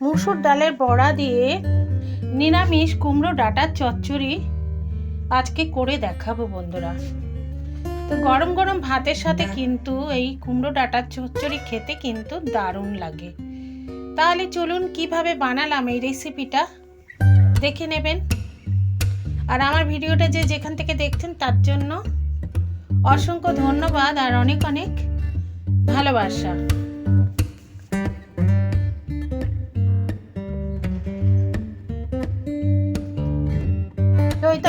মুসুর ডালের বড়া দিয়ে নিরামিষ কুমড়ো ডাঁটার চচ্চড়ি আজকে করে দেখাবো বন্ধুরা। তো গরম গরম ভাতের সাথে কিন্তু এই কুমড়ো ডাঁটার চচ্চড়ি খেতে কিন্তু দারুণ লাগে। তাহলে চলুন কীভাবে বানালাম এই রেসিপিটা দেখে নেবেন। আর আমার ভিডিওটা যে যেখান থেকে দেখছেন তার জন্য অসংখ্য ধন্যবাদ আর অনেক অনেক ভালোবাসা।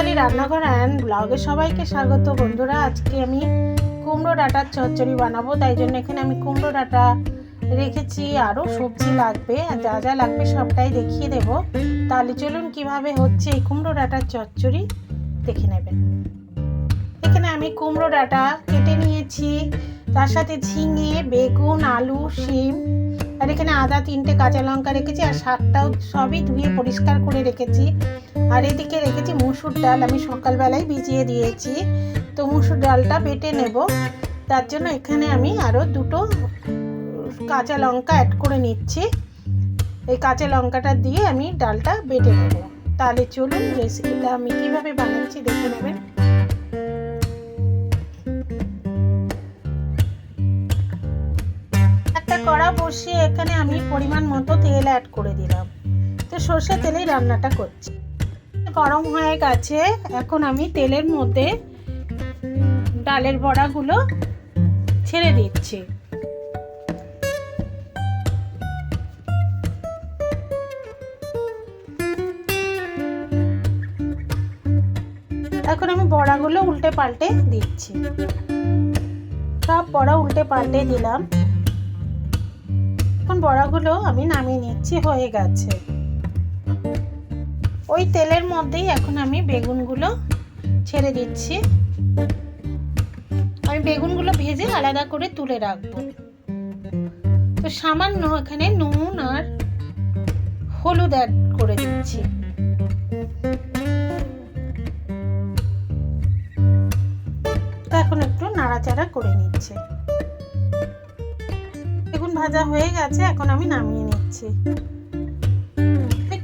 চৈতালি রান্নাঘর অ্যান্ড ব্লগে সবাইকে স্বাগত। বন্ধুরা, আজকে আমি কুমড়ো ডাঁটার চচ্চড়ি বানাবো, তাই জন্য এখানে আমি কুমড়ো ডাঁটা রেখেছি, আরও সবজি লাগবে যা যা লাগবে সবটাই দেখিয়ে দেব। তাহলে চলুন কীভাবে হচ্ছে এই কুমড়ো ডাঁটার চচ্চড়ি দেখে নেবেন। এখানে আমি কুমড়ো ডাঁটা কেটে নিয়েছি, তার সাথে ঝিঙে, বেগুন, আলু, শিম আর এখানে আদা, তিনটে কাঁচা লঙ্কা রেখেছি আর শাকটাও সবই ধুয়ে পরিষ্কার করে রেখেছি। আর এদিকে রেখেছি মুসুর ডাল, আমি সকালবেলায় ভিজিয়ে দিয়েছি। তো মুসুর ডালটা বেটে নেব। তার জন্য এখানে আমি আরও দুটো কাঁচা লঙ্কা অ্যাড করে নিচ্ছি। এই কাঁচা লঙ্কাটা দিয়ে আমি ডালটা বেটে নেব। তাহলে চলুন রেসিপিটা আমি কীভাবে বানাচ্ছি দেখে নেবেন। কড়া বসিয়ে এখানে আমি পরিমাণ মতো তেল অ্যাড করে দিলাম। তো সর্ষে তেলেই রান্নাটা করছি। গরম হয়ে গেছে, এখন আমি তেলের মধ্যে ডালের বড়াগুলো ছেড়ে দিচ্ছি। এখন আমি বড়াগুলো উল্টে পাল্টে দিচ্ছি। সব বড়া উল্টে পাল্টে দিলাম। এখন বড়াগুলো আমি নামিয়ে নিচ্ছি, হয়ে গেছে। ওই তেলের মধ্যেই এখন আমি বেগুনগুলো ছেড়ে দিচ্ছি। আমি বেগুনগুলো ভেজে আলাদা করে তুলে রাখব। তো সামান্য এখানে নুন আর হলুদ অ্যাড করে দিচ্ছি। তো এখন একটু নাড়াচাড়া করে নিচ্ছে। ভাজা হয়ে গেছে, এখন আমি নামিয়ে নিচ্ছি।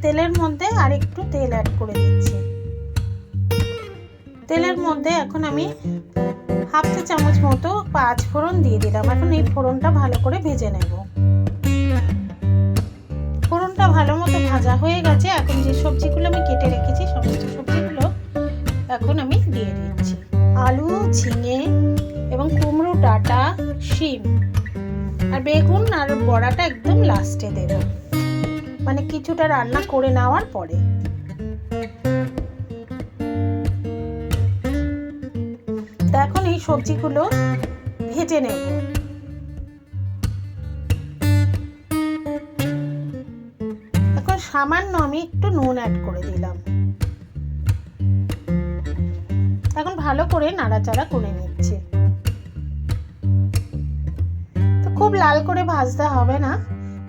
তেলের মধ্যে আর একটু তেল অ্যাড করে দিচ্ছি। তেলের মধ্যে এখন আমি হাফ চা চামচ মতো পাঁচ ফোড়ন দিয়ে দিলাম। এখন এই ফোড়নটা ভালো করে ভেজে নেব। ফোড়নটা ভালো মতো ভাজা হয়ে গেছে। এখন যে সবজিগুলো আমি কেটে রেখেছি, সমস্ত সবজিগুলো এখন আমি দিয়ে দিচ্ছি। আলু, ঝিঙে এবং কুমড়ো, ডাঁটা, শিম। আর বেগুন আর বড়াটা একদম লাস্টে দেবো। মানে কিছুটা রান্না করে নেওয়ার পরে। এখন এই সবজিগুলো ভেজে নেব। এখন সামান্য আমি একটু নুন অ্যাড করে দিলাম। এখন ভালো করে নাড়াচাড়া করে নিচ্ছে। খুব লাল করে ভাজতে হবে না,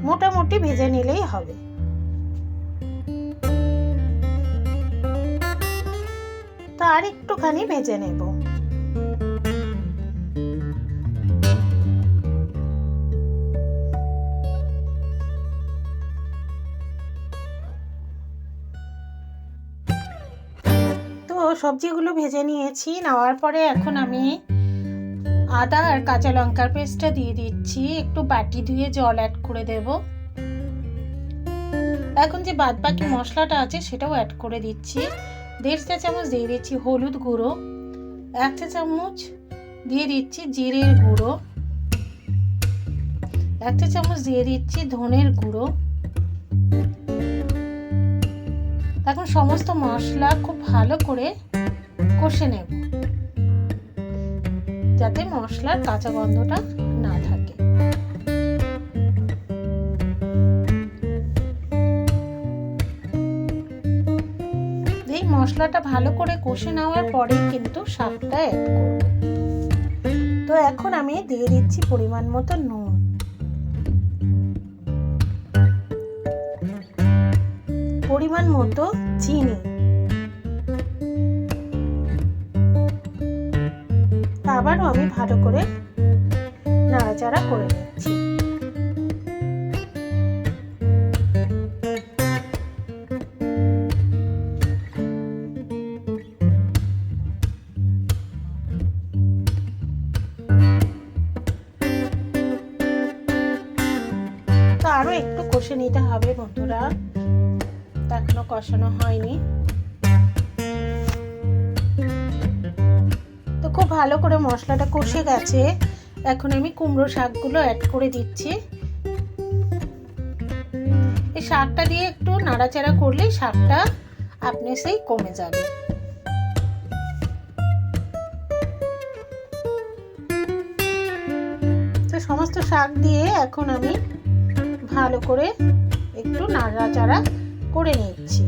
মোটামুটি ভেজে নিলেই হবে। আর একটুখানি ভেজে নেব। তো সবজিগুলো ভেজে নিয়েছি, নেওয়ার পরে এখন আমি আদা আর কাঁচা লঙ্কার পেস্টটা দিয়ে দিচ্ছি। একটু বাটি ধুয়ে জল অ্যাড করে দেব। এখন যে বাদ বাকি মশলাটা আছে, সেটাও অ্যাড করে দিচ্ছি। দেড় চা চামচ দিয়ে দিচ্ছি হলুদ গুঁড়ো। এক চা চামচ দিয়ে দিচ্ছি জিরের গুঁড়ো। এক চা চামচ দিয়ে দিচ্ছি ধনের গুঁড়ো। এখন সমস্ত মশলা খুব ভালো করে কষে নেব। যাতে মশলার কাঁচা গন্ধটা না থাকে। এই মশলাটা ভালো করে কষে নেওয়ার পরে কিন্তু শাকটা অ্যাড করব। তো এখন আমি দিয়ে দিচ্ছি পরিমাণ মতো নুন। পরিমাণ মতো চিনি। আবারও আমি ভালো করে নাড়াচাড়া করে নিচ্ছি। তো আরও একটু কষে নিতে হবে বন্ধুরা। এখনও কষানো হয়নি। খুব ভালো করে মশলাটা কষে গেছে। এখন আমি কুমড়ো শাকগুলো অ্যাড করে দিচ্ছি। এই শাকটা দিয়ে একটু নাড়াচাড়া করলেই শাকটা আপনি সেই কমে যাবে। তো সমস্ত শাক দিয়ে এখন আমি ভালো করে একটু নাড়াচাড়া করে নিচ্ছি।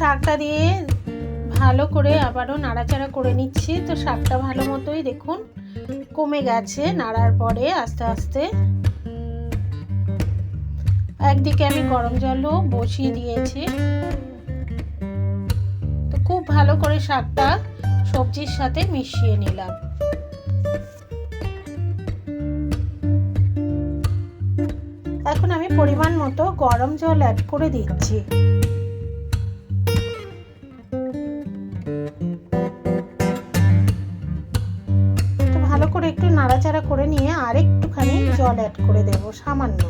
শাকটা দিয়ে ভালো করে আবারও নাড়াচাড়া করে নিচ্ছি। তো শাকটা ভালো মতোই দেখুন কমে গেছে, নাড়ার পরে আস্তে আস্তে একদিকে আমি গরম জলও বসিয়ে দিয়েছি। তো খুব ভালো করে শাকটা সবজির সাথে মিশিয়ে নিলাম। এখন আমি পরিমাণ মতো গরম জল অ্যাড করে দিচ্ছি। জল অ্যাড করে দেব, সামান্য।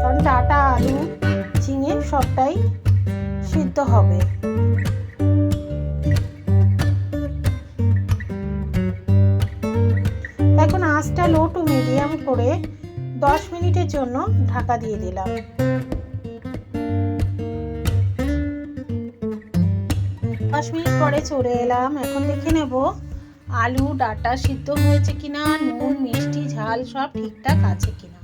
কারণ ডাটা, আলু, ঝিঙে সবটাই সিদ্ধ হবে। এখন আঁচটা লো টু মিডিয়াম করে দশ মিনিটের জন্য ঢাকা দিয়ে দিলাম। দশ মিনিট পরে চলে এলাম। এখন দেখে নেব আলু, ডাটা সিদ্ধ হয়েছে কিনা, নুন, মিষ্টি, ঝাল সব ঠিকঠাক আছে কিনা?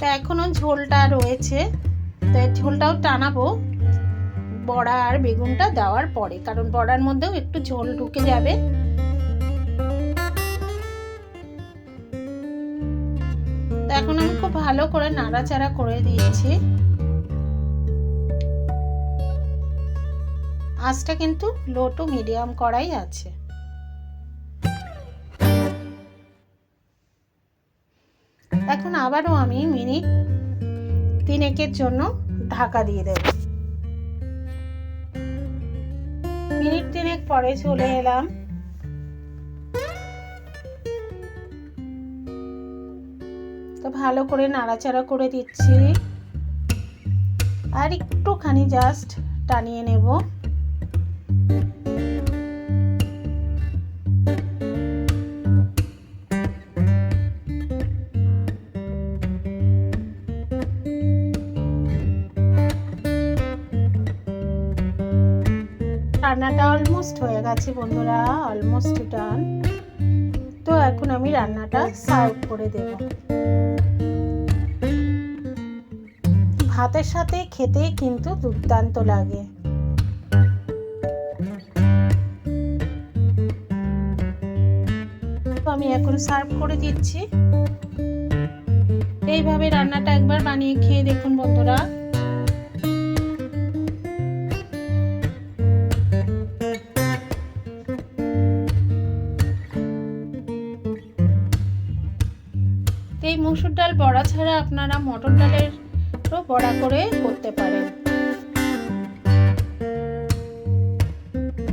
তা এখনও ঝোলটা রয়েছে। তাই ঝোলটাও টানাবো। বড়া আর বেগুনটা দেওয়ার পরে, কারণ বড়ার মধ্যেও একটু ঝোল ঢুকে যাবে। এখন আমি খুব ভালো করে নাড়াচাড়া করে দিয়েছি। আঁচটা কিন্তু লো টু মিডিয়াম করাই আছে। এখন আবারও আমি মিনিট তিনেকের জন্য ঢাকা দিয়ে দেব। মিনিট তিনেক পরে চলে এলাম। তো ভালো করে নাড়াচাড়া করে দিচ্ছি। আর একটুখানি জাস্ট টানিয়ে নেব। রান্নাটা অলমোস্ট হয়ে গেছে বন্ধুরা অলমোস্ট ডান তো এখন আমি রান্নাটা সার্ভ করে দেব। ভাতের সাথে খেতে কিন্তু দুর্দান্ত লাগে। আমি এখন সার্ভ করে দিচ্ছি। এইভাবে রান্নাটা একবার বানিয়ে খেয়ে দেখুন বন্ধুরা। মসুর ডাল বড়া ছাড়া আপনারা মটর ডালের বড়া করে করতে পারেন।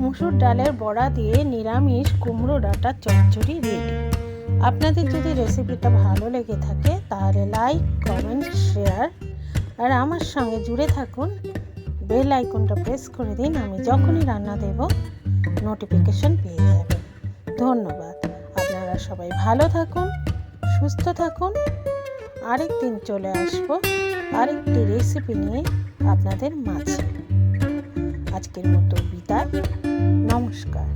মসুর ডালের বড়া দিয়ে নিরামিষ কুমড়ো ডাটা চচ্চড়ি রেডি আপনাদের যদি রেসিপিটা ভালো লেগে থাকে, তাহলে লাইক কমেন্ট শেয়ার আর আমার সঙ্গে জুড়ে থাকুন। বেল আইকনটা প্রেস করে দিন, আমি যখনই রান্না দেব নোটিফিকেশন পেয়ে যাবেন। ধন্যবাদ। আপনারা সবাই ভালো থাকুন। সুস্থ থাকুন। আরেক দিন চলে আসব আরেকটি রেসিপি নিয়ে আপনাদের মাঝে। আজকের মতো বিদায়। নমস্কার।